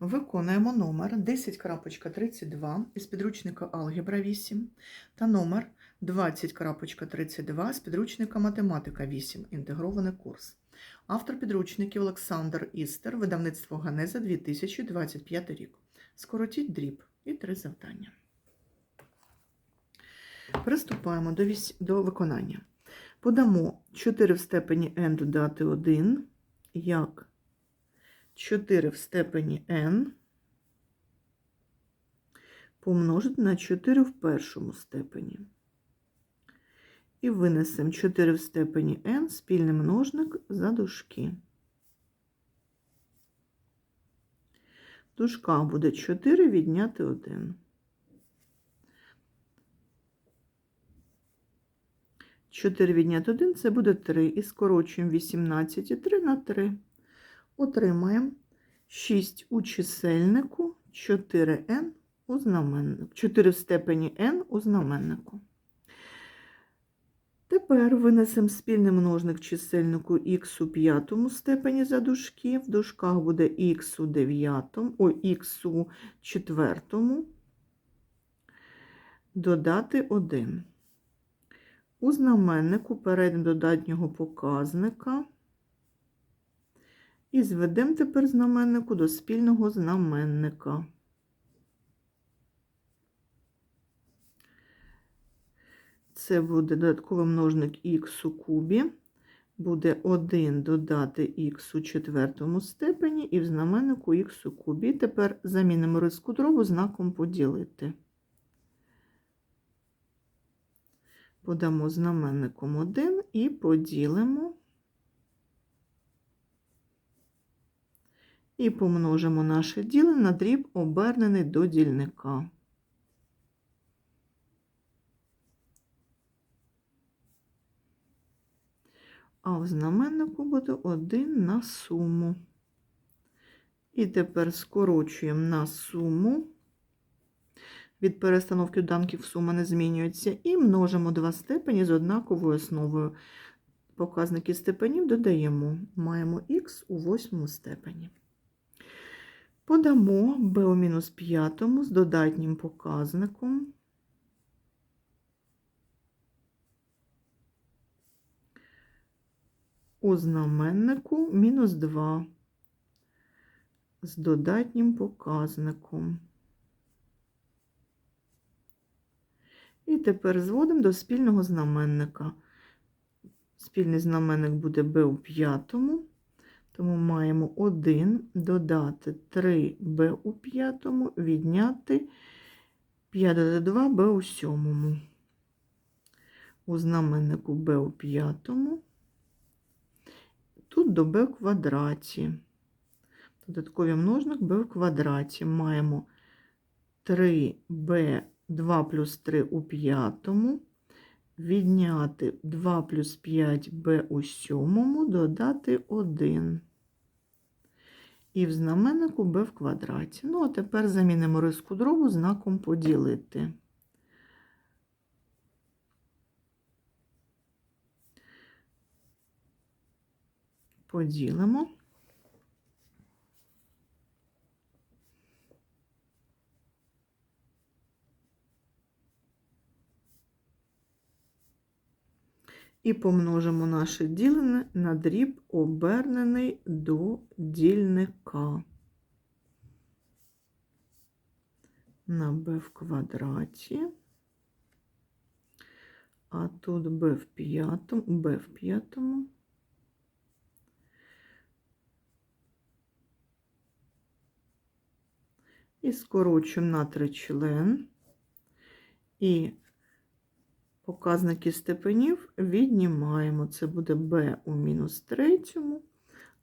Виконуємо номер 10.32 із підручника Алгебра 8 та номер 20.32 з підручника Математика 8. Інтегрований курс. Автор підручників Олександр Істер, видавництво Ганеза 2025 рік. Скоротіть дріб і три завдання. Приступаємо до, вісь... до виконання. Подамо 4 в степені n додати 1 як 4 в степені n помножити на 4 в першому степені. І винесемо 4 в степені n спільний множник за дужки. В дужках буде 4 відняти 1. 4 відняти 1 це буде 3. І скорочуємо 18 і 3 на 3. Отримаємо 6 у чисельнику, 4n у знаменнику. 4 в степені n у знаменнику. Тепер винесемо спільний множник чисельнику х у п'ятому степені за дужки. В дужках буде х у дев'ятому, ой, х у четвертому. Додати 1. У знаменнику перейдемо до додатнього показника. І зведемо тепер знаменнику до спільного знаменника. Це буде додатковий множник х у кубі. Буде 1 додати х у четвертому степені і в знаменнику х у кубі. Тепер замінимо риску дробу знаком поділити. Подамо знаменником 1 і поділимо. І помножимо наше ділення на дріб, обернений до дільника. А в знаменнику буде 1 на суму. І тепер скорочуємо на суму. Від перестановки доданків сума не змінюється. І множимо два степені з однаковою основою. Показники степенів додаємо. Маємо х у восьмому степені. Подамо b у мінус п'ятому з додатнім показником. У знаменнику мінус 2 з додатнім показником. І тепер зводимо до спільного знаменника. Спільний знаменник буде b у п'ятому. Тому маємо 1 додати 3b у п'ятому, відняти 5 додати 2 b у сьомому. У знаменнику b у п'ятому. Тут до b в квадраті. Додатковий множник b в квадраті. Маємо 3b 2 плюс 3 у п'ятому. Відняти 2 плюс 5b у сьомому, додати 1. І в знаменнику b в квадраті. Ну, а тепер замінимо риску дробу знаком поділити. Поділимо. І помножимо наше ділене на дріб, обернений до дільника. На b в квадраті. А тут b в п'ятому, b в п'ятому. І скорочуємо на тричлен. І Показники степенів віднімаємо. Це буде b у мінус третьому,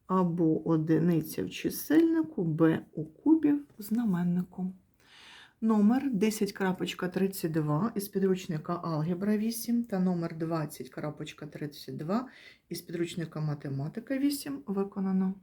або одиниця в чисельнику, b у кубі в знаменнику. Номер 10.32 із підручника Алгебра 8 та номер 20.32 із підручника Математика 8 виконано.